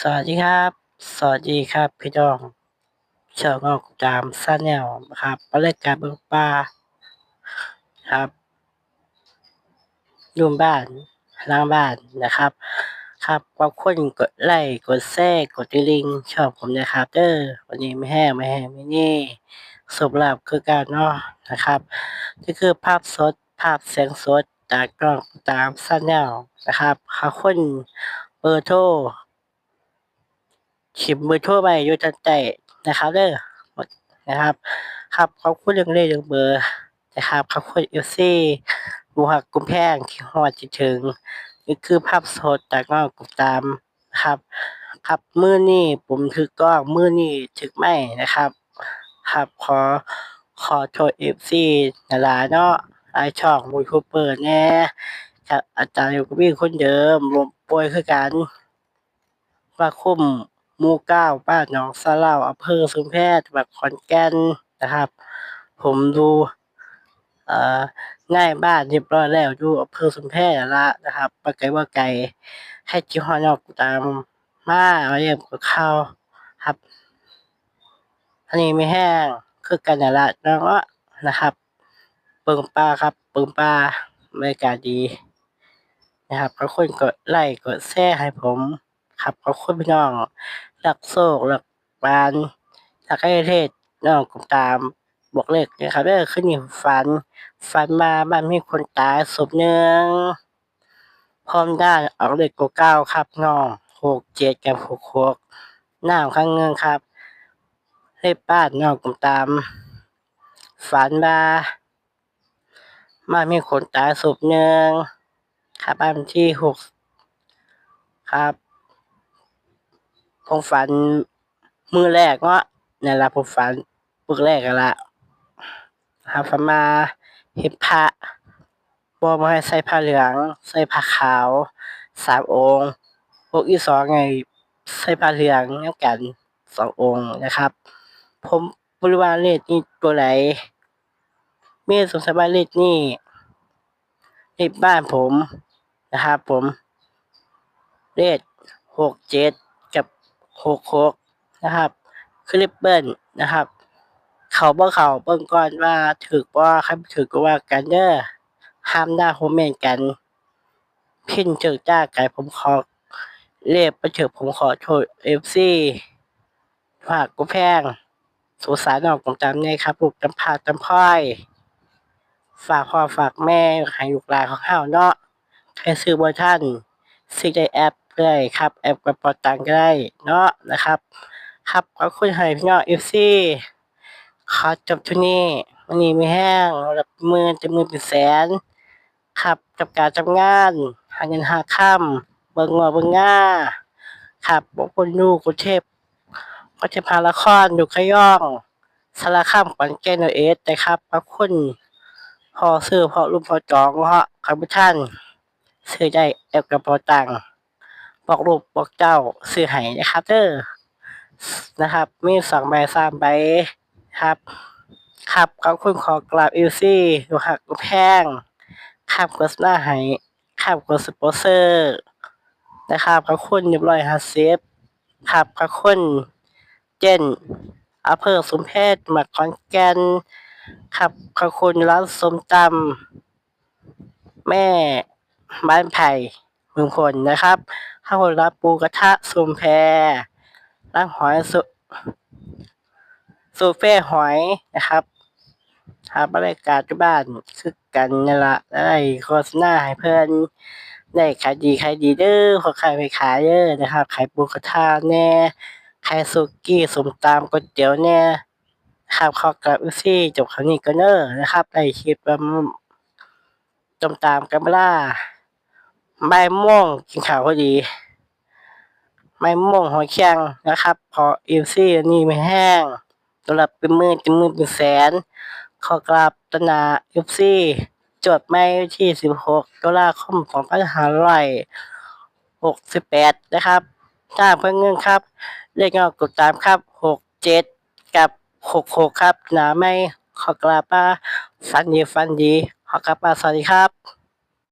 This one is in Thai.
สวัสดีครับ สวัสดีครับพี่น้องชาวงอกตามซาแนลครับมาเล่นการเบิงป่าครับอยุ่บ้านล้างบ้านนะครับ ครับขอบคุณกดไลค์กดแชร์กดติลิงชอบผมนะครับเด้อวันนี้ไม่แห้งไม่แห้งไม่นี่สมรับคือการเนาะนะครับนี่คือภาพสดภาพเสียงสดจากกล้องตามซาแนลนะครับขอบคุณเบอร์โทร ขิมมือทั่วไปอยู่ทันใจนะครับเด้อนะครับ ครับขอบคุณเรื่องเล่เรื่องเบอร์นะครับขอบคุณเอลซี่บูหักกุมแพงที่ฮอดจิถึง นี่คือภาพสดจากนอกกุมตามนะครับ ครับมือนี้ผมถือกล้องมือนี้ถึกไม่นะครับ ครับขอขอโทษเอฟซีนาลาเนาะไอช่องมูทูเปอร์แน่ครับอาจารย์อยู่กับพี่คนเดิมรวมป่วยคือกันว่าคุ้ม หมู่เก้าบ้านหนองสะเหล่าอำเภอชุมแพจังหวัดขอนแก่นนะครับ ผมดูเอ่อง่ายบ้านเรียบร้อยแล้วอยู่อำเภอชุมแพนั่นละนะครับบ่ไกลบ่ไกลให้จิฮอนอกตามมามาเยี่ยมกับข้าวครับอันนี้ไม่แห้งคือกันนั่นละเนาะนะครับเปิงปลาครับเปิงปลาบรรยากาศดีนะครับขอบคุณกดไลค์กดแชร์ให้ผม ครับขอบคุณพี่น้องรักโศกรักปานรักไอเทศน้องกุมตามบอกเลขนะครับเด้อขึ้นนี่ฝัน ฝันมาบ้านมีคนตายศพหนึ่งพร้อมด้านออกเลขตัวเก้าครับน้องหกเจ็ดกับหกหกหน้าข้างเงินครับเลขบ้านน้องกุมตามฝันมาบ้านมีคนตายศพหนึ่งครับบ้านที่หกครับ ผมฝันมือแรกเนาะนั่นล่ะผมฝันปึกแรกกันละครับฝันมาเห็นพระบ่บ่ให้ใส่ผ้าเหลือง ใส่ผ้าขาวสามองค์ พวกอีสองไงใส่ผ้าเหลืองนำกันสององค์นะครับ ผมบรู้ว่าเลขนี้ตัวใดมีสงสัยว่าเลขนี้เลขบ้านผมนะครับผม เลขหกเจ็ด หกหกนะครับคลิปเบิ้ลนะครับ เขาบ่เขาเบิ่งก่อนว่าถูกบ่าคันถูกก็ว่ากันเด้อห้ามด่าคอมเมนกัน พิมพ์ถึกจ้าไกันผมขอเลขบ่ถูกผมขอโทษ FC ฝากกูแพงสงสาน้องผมจำได้ครับลูกจำพาจำพ้อยฝากพ่อฝากแม่ให้ลูกหลานของเฮาเนาะใครซื้อบ่ทันซื้อไดแอป ก็ได้ครับ แอปกระเป๋าตังก็ได้เนาะนะครับ ครับขอบคุณให้พี่น้อง FC ขอจบท่านี้วันนี้มีแห้งรับมือจะมือเป็นแสน ครับกับการทำงาน หาเงินหาค่ำเบิ่งว่าเบิ่งง่าครับบางคนอยู่กรุงเทพก็จะพาละครอยู่ขย่องสารคามขอนแก่นเอสนะครับขอบคุณพอซื้อพอรุ่มพอจองเพราะคำท่านซื้อได้แอปกระเป๋าตังค์ บอกรูปบอกเจ้าซื้อให้นะครับเด้อนะครับ มีสองใบสามใบครับครับขอบคุณขอกราบอิลซี่ดูหักแพงครับโฆษณาให้ครับกดสปอนเซอร์นะครับขอบคุณเรียบร้อยห้าสิบครับขอบคุณเจนอำเภอสมเพชมาขอนแก่นครับขอบคุณร้านสมตำแม่บ้านไผ่ เมืองพลนะครับข้าวรับปูกระทะสุมแพร้านหอยสุสูเฟ่หอยนะครับทาบรรยากาศที่บ้านคือกันนั่ละได้โฆษณาให้เพื่อนได้ขายดีขายดีเด้อขอขายไปขายเด้อนะครับ ขายปูกระทะแน่ขายสุกี้สมตำก๋วยเตี๋ยวแน่ครับขอกลับอุซี่จบครั้งนี้ก็เนอนะครับได้คลิปว่าจมตามกันเวลาบ่า ยโมงกินข้าวพอดีบ่ายโมงหัวเคียงนะครับ พอเอฟซีอันนี้ไม่แห้งสำหรับเป็นมื่นเป็นมื่นเป็นแสน ขอกราบตนาเอฟซีจดไม่ที่สิบหกตุลาคมสองพันหาร้อยหกสิบแปดนะครับจ้าเพื่อเงินครับ เลขเงากดตามครับหกเจ็ดกับหกหกครับ หนาไม่ขอกราบป้าฟันดีฟันดี ขอกราบป้าสวัสดีครับ